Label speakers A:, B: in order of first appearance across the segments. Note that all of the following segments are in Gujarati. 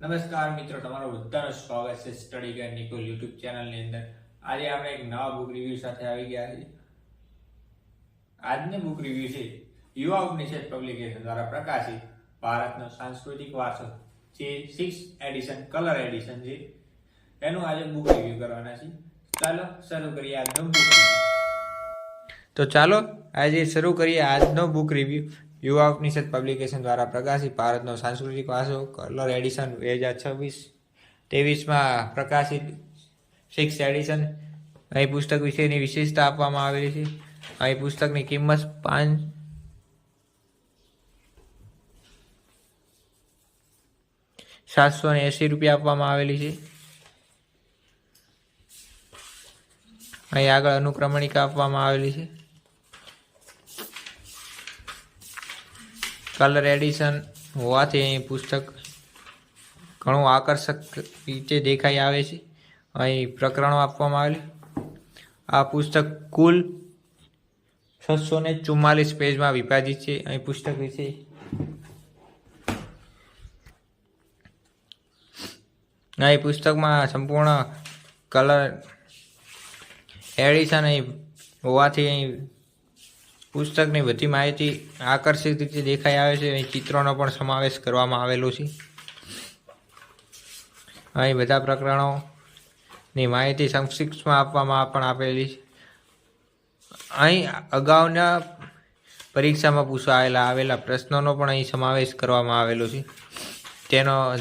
A: નમસ્કાર મિત્રો, તમારો બધાનો સ્વાગત છે સ્ટડી ગાઈડ નિકોલ યુટ્યુબ ચેનલની અંદર. આજે આપણે એક નવા બુક રિવ્યુ સાથે આવી ગયા છીએ. આજની બુક રિવ્યુ છે યુવા ઉપનિષદ પબ્લિકેશન દ્વારા પ્રકાશિત ભારતનો સાંસ્કૃતિક વારસો, જે સિક્સ એડિશન કલર એડિશન છે. એનું આજે બુક રિવ્યુ કરવાના છે ચાલો શરૂ કરીએ આજનો બુક રિવ્યુ તો ચાલો આજે શરૂ કરીએ આજનો બુક રિવ્યુ યુવા ઉપનિષદ પબ્લિકેશન દ્વારા પ્રકાશિત ભારતનો સાંસ્કૃતિક વારસો કલર એડિશન બે હજાર છવ્વીસ. ત્રેવીસમાં પ્રકાશિત સિક્સ એડિશન અહીં પુસ્તક વિશેની વિશેષતા આપવામાં આવેલી છે. અહીં પુસ્તકની કિંમત પાંચ સાતસો ને એંસી રૂપિયા આપવામાં આવેલી છે. અહીં આગળ અનુક્રમણિકા આપવામાં આવેલી છે. કલર એડિશન હોવાથી અહીં પુસ્તક ઘણું આકર્ષક રીતે દેખાઈ આવે છે. અહીં પ્રકરણો આપવામાં આવેલી. આ પુસ્તક કુલ છસો ને ચુમ્માલીસ પેજમાં વિભાજિત છે. અહીં પુસ્તક વિશે અહીં પુસ્તકમાં સંપૂર્ણ કલર એડિશન અહીં હોવાથી અહીં પુસ્તકની બધી માહિતી આકર્ષિત રીતે દેખાઈ આવે છે. અહીં ચિત્રોનો પણ સમાવેશ કરવામાં આવેલો છે. અહીં બધા પ્રકરણોની માહિતી સંક્ષિપ્તમાં આપવામાં પણ આપેલી છે. અહીં અગાઉના પરીક્ષામાં પૂછાયેલા આવેલા પ્રશ્નોનો પણ અહીં સમાવેશ કરવામાં આવેલો છે. તેનો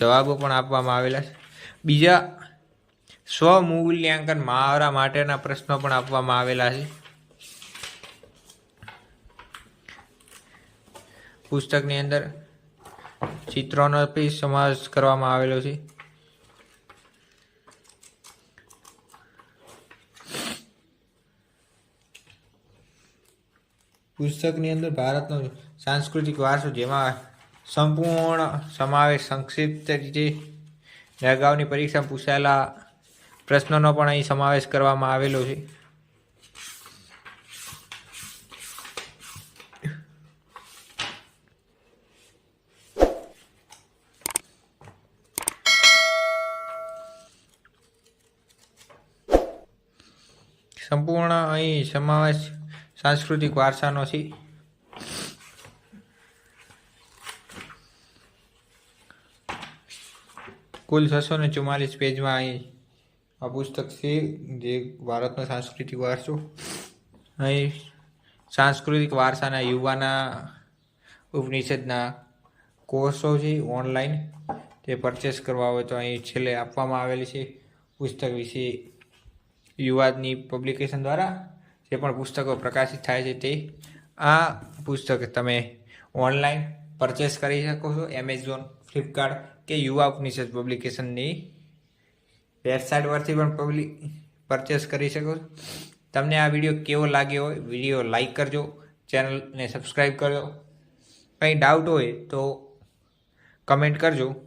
A: જવાબો પણ આપવામાં આવેલા છે. બીજા સ્વ મૂલ્યાંકન મહાવરા માટેના પ્રશ્નો પણ આપવામાં આવેલા છે. પુસ્તકની અંદર ચિત્રોનો બી સમાવેશ કરવામાં આવેલો છે. પુસ્તકની અંદર ભારતનો સાંસ્કૃતિક વારસો જેમાં સંપૂર્ણ સમાવેશ સંક્ષિપ્ત રીતે અગાઉની પરીક્ષામાં પૂછાયેલા પ્રશ્નોનો પણ અહીં સમાવેશ કરવામાં આવેલો છે. સંપૂર્ણ અહીં સમાવેશ સાંસ્કૃતિક વારસાનો છે. કુલ છસો ને ચુમ્માલીસ પેજમાં અહીં આ પુસ્તક છે, જે ભારતનો સાંસ્કૃતિક વારસો. અહીં સાંસ્કૃતિક વારસાના યુવાના ઉપનિષદના કોર્સો છે, ઓનલાઈન. તે પરચેસ કરવા હોય તો અહીં છેલ્લે આપવામાં આવેલી છે પુસ્તક વિશે યુવાદની પબ્લિકેશન દ્વારા જે પણ પુસ્તકો પ્રકાશિત થાય છે તે, આ પુસ્તક તમે ઓનલાઈન પરચેસ કરી શકો છો. એમેઝોન ફ્લિપકાર્ટ કે યુવા ઉપનિષદ પબ્લિકેશનની વેબસાઇટ પરથી પણ પબ્લિક પરચેસ કરી શકો છો. તમને આ વીડિયો કેવો લાગ્યો હોય વીડિયો લાઇક કરજો ચેનલને સબસ્ક્રાઈબ કરજો. કંઈ ડાઉટ હોય તો કમેન્ટ કરજો.